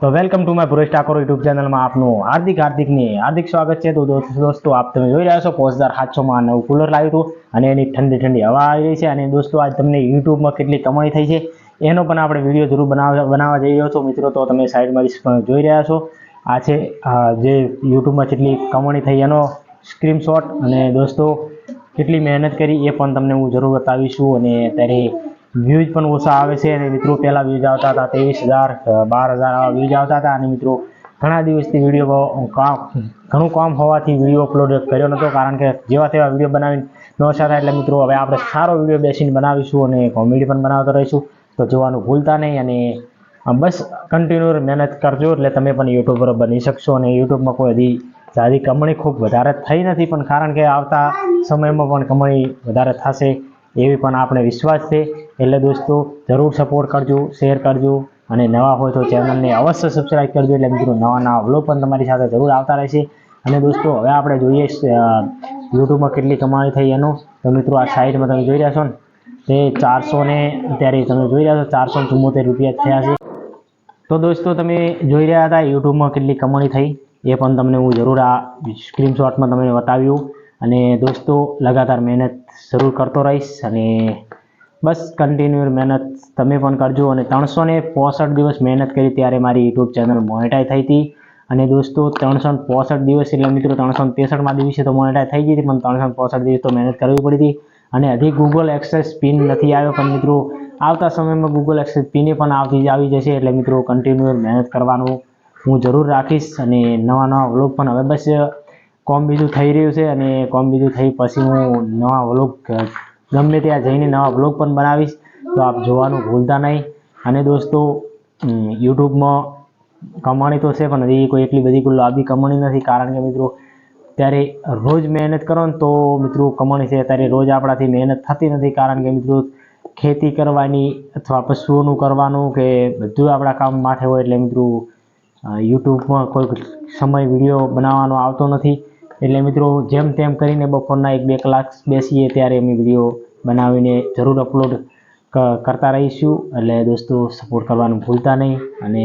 તો welcome to my Puresh Thakor YouTube ચેનલમાં આપનું હાર્દિક હાર્દિકની હાર્દિક સ્વાગત છે. તો દોસ્તો, આપ તમે જોઈ રહ્યા છો પોસદાર સાતસોમાં નવું કુલર લાવ્યું હતું અને એની ઠંડી ઠંડી હવા આવી રહી છે અને દોસ્તો, આજ તમને યુટ્યુબમાં કેટલી કમાણી થઈ છે એનો પણ આપણે વીડિયો જરૂર બનાવવા બનાવવા જઈ રહ્યો છો. મિત્રો, તો તમે સાઈડમાં પણ જોઈ રહ્યા છો. આ છે જે યુટ્યુબમાં કેટલી કમાણી થઈ એનો સ્ક્રીનશોટ અને દોસ્તો, કેટલી મહેનત કરી એ પણ તમને હું જરૂર બતાવીશું અને અત્યારે વ્યૂઝ પણ ઓછા આવે છે અને મિત્રો પહેલાં વ્યૂઝ આવતા હતા ત્રેવીસ હજાર બાર હજાર આવા વ્યૂઝ આવતા હતા અને મિત્રો ઘણા દિવસથી વીડિયો ઘણું કામ હોવાથી વીડિયો અપલોડ કર્યો નહોતો કારણ કે જેવા તેવા વીડિયો બનાવીને ન સારા એટલે મિત્રો હવે આપણે સારો વીડિયો બેસીને બનાવીશું અને કોમેડી પણ બનાવતા રહીશું. તો જોવાનું ભૂલતા નહીં અને બસ કન્ટિન્યુ મહેનત કરજો એટલે તમે પણ યુટ્યુબર બની શકશો અને યુટ્યુબમાં કોઈ હજી સારી કમાણી ખૂબ વધારે થઈ નથી પણ કારણ કે આવતા સમયમાં પણ કમાણી વધારે થશે એવી પણ આપણે વિશ્વાસ છે. એટલે દોસ્તો, જરૂર સપોર્ટ કરજો શેર કરજો, અને નવા હોય તો ચેનલને અવશ્ય સબસ્ક્રાઈબ કરજો. એટલે મિત્રો, નવા નવા વ્લોગ પણ તમારી સાથે જરૂર આવતા રહેશે. અને દોસ્તો, હવે આપણે જોઈએ યુટ્યુબમાં કેટલી કમાણી થઈ એનું. તો મિત્રો, આ સાઈડમાં તમે જોઈ રહ્યા છો ને, તે ચારસો ને, અત્યારે તમે જોઈ રહ્યા છો, ચારસો ચુમ્મોતેર રૂપિયા થયા છે. તો દોસ્તો, તમે જોઈ રહ્યા હતા યુટ્યુબમાં કેટલી કમાણી થઈ, એ પણ તમને હું જરૂર આ સ્ક્રીનશોટમાં તમને બતાવ્યું. અને દોસ્તો, લગાતાર મહેનત જરૂર કરતો રહીશ અને બસ કન્ટિન્યુ મહેનત. તમે પણ કરજો અને ત્રણસો ને પોસઠ દિવસ મહેનત કરી ત્યારે મારી યુટ્યુબ ચેનલ મોનેટાઈ થઈ હતી. અને દોસ્તો, ત્રણસો પોસઠ દિવસ એટલે મિત્રો ત્રણસો ત્રેસઠમાં દિવસે તો મોનેટાઈ થઈ ગઈ હતી, પણ ત્રણસો પોસઠ દિવસ તો મહેનત કરવી પડી હતી. અને હજી ગૂગલ એક્સેસ પિન નથી આવ્યો, પણ મિત્રો આવતા સમયમાં ગૂગલ એક્સેસ પિન પણ આવતી આવી જશે, એટલે મિત્રો કન્ટિન્યુ મહેનત કરવાનું હું જરૂર રાખીશ. અને નવા નવા વ્લોગ પણ હવે બસ કોમ બીજું થઈ રહ્યું છે, અને કોમ બીજું થઈ પછી હું નવા વ્લોગ ગમે ત્યાં જઈને નવા વ્લોગ પણ બનાવીશ, તો આપ જોવાનું ભૂલતા નહીં. અને દોસ્તો યુટ્યુબમાં કમાણી તો છે, પણ હજી કોઈ એટલી બધી લાંબી કમાણી નથી. કારણ કે મિત્રો, ત્યારે રોજ મહેનત કરો ને તો મિત્રો કમાણી છે, ત્યારે રોજ આપણાથી મહેનત થતી નથી. કારણ કે મિત્રો, ખેતી કરવાની અથવા પશુઓનું કરવાનું કે બધું આપણા કામ માથે હોય એટલે મિત્રો યુટ્યુબમાં કોઈ સમય વીડિયો બનાવવાનો આવતો નથી. એટલે મિત્રો, જેમ તેમ કરીને બપોરના એક બે કલાક બેસીએ ત્યારે અમે વીડિયો બનાવીને જરૂર અપલોડ કરતા રહીશું. એટલે દોસ્તો સપોર્ટ કરવાનું ભૂલતા નહીં અને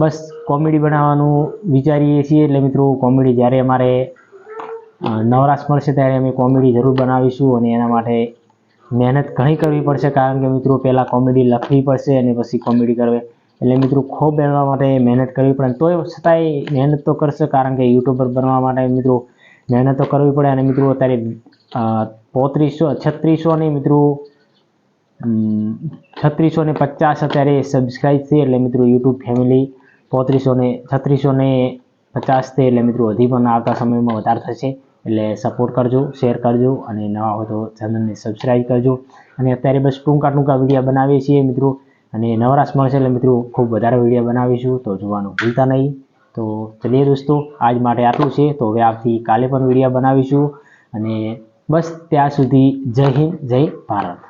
બસ કોમેડી બનાવવાનું વિચારીએ છીએ. એટલે મિત્રો કોમેડી જ્યારે અમારે નવરાશ મળશે ત્યારે અમે કોમેડી જરૂર બનાવીશું અને એના માટે મહેનત ઘણી કરવી પડશે. કારણ કે મિત્રો પહેલાં કોમેડી લખવી પડશે અને પછી કોમેડી કરવી. એટલે મિત્રો ખૂબ એના માટે મહેનત કરવી પડે. તોય છતાંય મહેનત તો કરશે કારણ કે યુટ્યુબર બનવા માટે મિત્રો મહેનત તો કરવી પડે અને મિત્રો અત્યારે પોત્રીસો છત્રીસો ને મિત્રો છત્રીસો ને પચાસ અત્યારે સબસ્ક્રાઈબ છે એટલે મિત્રો યુટ્યુબ ફેમિલી પોત્રીસો ને છત્રીસો ને પચાસ છે એટલે મિત્રો હજી પણ આવતા સમયમાં વધારે થશે. એટલે સપોર્ટ કરજો શેર કરજો અને નવા હોય તો ચેનલને સબસ્ક્રાઈબ કરજો. અને અત્યારે બસ ટૂંકા ટૂંકા વીડિયો બનાવીએ છીએ મિત્રો. અને નવરાશ મળશે એટલે મિત્રો ખૂબ વધારે વીડિયો બનાવીશું, તો જોવાનું ભૂલતા નહીં. તો ચલીએ દોસ્તો, આજ માટે આટલું છે. તો હવે આવતી કાલે પણ વીડિયો બનાવીશું. અને બસ ત્યાં સુધી જય હિન્દ, જય ભારત.